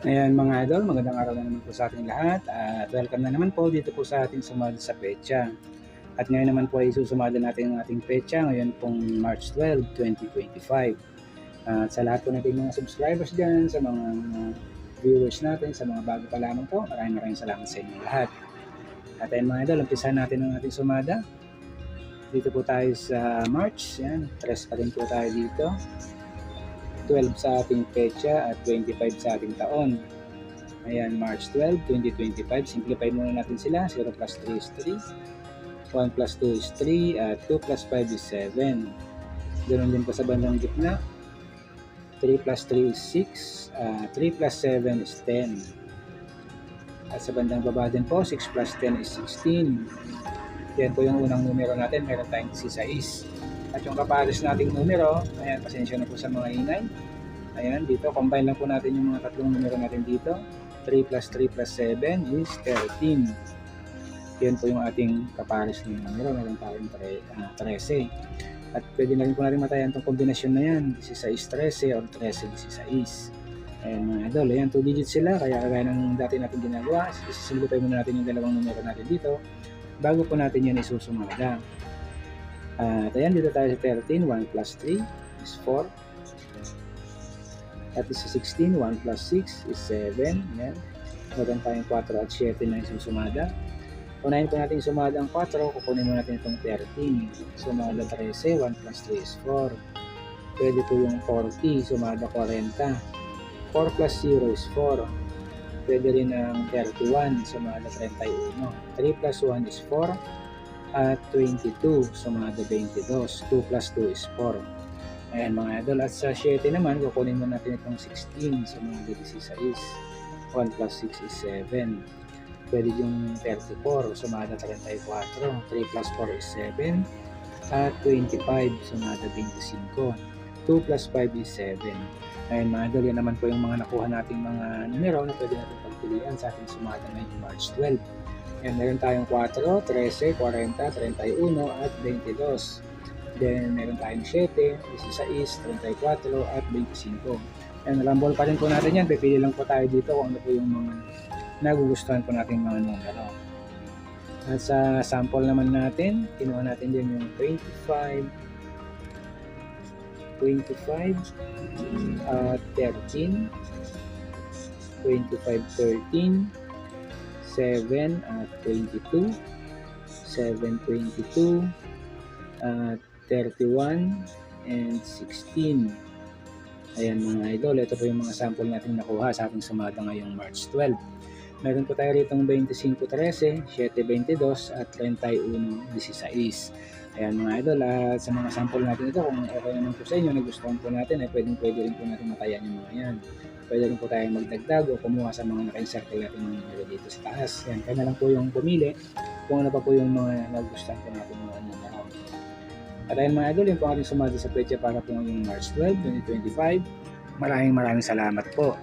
Ayan mga idol, magandang araw na naman po sa ating lahat at welcome na naman po dito po sa ating sumada sa pecha. At ngayon naman po ay susumada natin ang ating pecha ngayon pong March 12, 2025. At sa lahat po nating mga subscribers dyan, sa mga viewers natin, sa mga bago pa lamang po, maraming maraming salamat sa inyo lahat. At ayun mga idol, umpisahan natin ang ating sumada. Dito po tayo sa March, yan, tres pa rin po tayo dito. 12 sa ating pecha at 25 sa ating taon. Ayan, March 12, 2025. Simplify muna natin sila. 0 plus 3 is 3. 1 plus 2 is 3. At 2 plus 5 is 7. Ganun din po sa bandang gitna. 3 plus 3 is 6. Uh, 3 plus 7 is 10. At sa bandang baba din po, 6 plus 10 is 16. Yan po yung unang numero natin. Meron tayong 16. At yung kapares nating numero, ayan, pasensya na po sa mga ingay. Ayan, dito, combine lang po natin yung mga tatlong numero natin dito. 3 plus 3 plus 7 is 13. Yan po yung ating kapares ng numero. Meron tayong tre- ah, 13. At pwede na rin po natin matayan itong kombinasyon na yan. 16-13 or 13-16. Ayan mga idol, ayan, 2 digits sila. Kaya kagaya ng dati natin ginagawa, isisimplify muna natin yung dalawang numero natin dito bago po natin yan isusumada. At ayan, dito tayo sa 13. 1 plus 3 is 4. At sa 16, 1 plus 6 is 7. Ayan. Meron tayong 4 at 7 na isusumada. Unahin po natin sumada ang 4. Kukunin mo natin itong 13. Sumada 13. 1 plus 3 is 4. Pwede po yung 40. Sumada 40. 4 plus 0 is 4. Pwede rin ang 31. Sumada 31. 3 plus 1 is 4 at 22 sumada 22 2 plus 2 is 4 ayan mga idol. At sa 7 naman kukunin mo natin itong 16 sumada 16 1 plus 6 is 7 pwede yung 34 sumada 34 3 plus 4 is 7 at 25 sumada 25 2 plus 5 is 7 Ayan mga idol, yan naman po yung mga nakuha nating mga numero na pwede natin pagpilian sa ating sumada ngayong March 12. Yan, meron tayong 4, 13, 40, 31 at 22. Then, meron tayong 7, 16, 34 at 25. Yan, rambol pa rin po natin yan. Pipili lang po tayo dito kung ano po yung mga nagugustuhan po natin mga numero. At sa sample naman natin, kinuha natin dyan yung 25, 25, at 13, 25, 13, 7 at 22, 7, 22, at 31, and 16. Ayan mga idol, ito po yung mga sample natin nakuha sa ating sumada ngayong March 12. Meron po tayo rito 25-13, 7-22 at 31-16. Ayan mga idol, at sa mga sample natin ito, kung okay naman po sa inyo, nagustuhan po natin, ay pwedeng pwede rin po natin matayan yung mga yan. Pwede rin po tayong magdagdag o kumuha sa mga naka-insert natin mga numero dito sa taas. Yan, kaya na lang po yung pumili kung ano pa po yung mga nagustuhan po natin mga numero. At ayun mga idol, yun po ating sumada sa petya para po ngayong March 12, 2025. Maraming maraming salamat po.